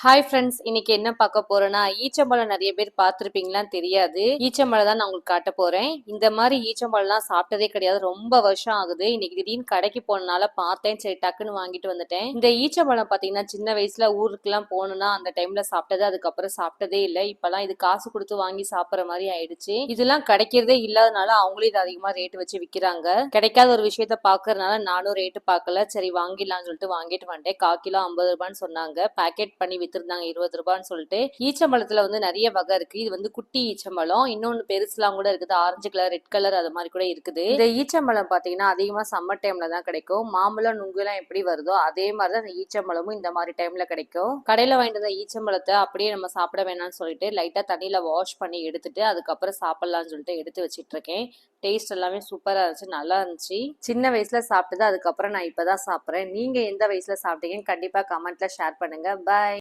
Hi friends இன்னைக்கு என்ன பார்க்க போறேன்னா ஈச்சம்பழம் நிறைய பேர் பார்த்துருப்பீங்களான்னு தெரியாது. ஈச்சம்பழம் தான் நான் உங்களுக்கு காட்ட போறேன். இந்த மாதிரி ஈச்சம்பழம்லாம் சாப்பிட்டதே கிடையாது. ரொம்ப வருஷம் ஆகுது. இன்னைக்கு திடீர்னு கடைக்கு போனனால பார்த்தேன். சரி டக்குன்னு வாங்கிட்டு வந்துட்டேன். இந்த ஈச்சம்பழம் பார்த்தீங்கன்னா சின்ன வயசுல ஊருக்குலாம் போகணும்னா அந்த டைம்ல சாப்பிட்டது அதுக்கப்புறம் சாப்பிட்டதே இல்லை. இப்பெல்லாம் இது காசு கொடுத்து வாங்கி சாப்பிட்ற மாதிரி ஆயிடுச்சு. இதெல்லாம் கிடைக்கிறதே இல்லாதனால அவங்களும் இது அதிகமா ரேட்டு வச்சு விற்கிறாங்க கிடைக்காத ஒரு விஷயத்த பாக்குறதுனால நானும் ரேட்டு பார்க்கல. சரி வாங்கிடலாம்னு சொல்லிட்டு வாங்கிட்டு வந்துட்டேன். கால் கிலோ ஐம்பது ரூபான்னு சொன்னாங்க. பேக்கெட் பண்ணி வித்துருந்தாங்க இருபது ரூபான்னு சொல்லிட்டு. ஈச்சம்பழத்துல வந்து நிறைய வகை இருக்கு. இது வந்து குட்டி ஈச்சம்பழம். இன்னொன்னு பெருசுலாம் கூட இருக்குது. ஆரஞ்சு கலர் ரெட் கலர் அது மாதிரி கூட இருக்குது. இந்த ஈச்சம்பழம் பாத்தீங்கன்னா அதிகமா சம்மர் டைம்ல தான் கிடைக்கும். மாம்பழம் நுங்கு எல்லாம் எப்படி வருதோ அதே மாதிரி தான் இந்த ஈச்சம்பழமும் இந்த மாதிரி டைம்ல கிடைக்கும். கடையில வாங்கிட்டு வந்த ஈச்சம்பழத்தை அப்படியே நம்ம சாப்பிட வேணாம்னு சொல்லிட்டு லைட்டா தண்ணியில வாஷ் பண்ணி எடுத்துட்டு அதுக்கப்புறம் சாப்பிடலாம்னு சொல்லிட்டு எடுத்து வச்சிட்டு இருக்கேன் டேஸ்ட் எல்லாமே சூப்பரா இருந்துச்சு நல்லா இருந்துச்சு. சின்ன வயசுல சாப்பிட்டது அதுக்கப்புறம் நான் இப்பதான் சாப்பிட்றேன். நீங்க எந்த வயசுல சாப்பிட்டீங்கன்னு கண்டிப்பா கமெண்ட்ல ஷேர் பண்ணுங்க. பாய்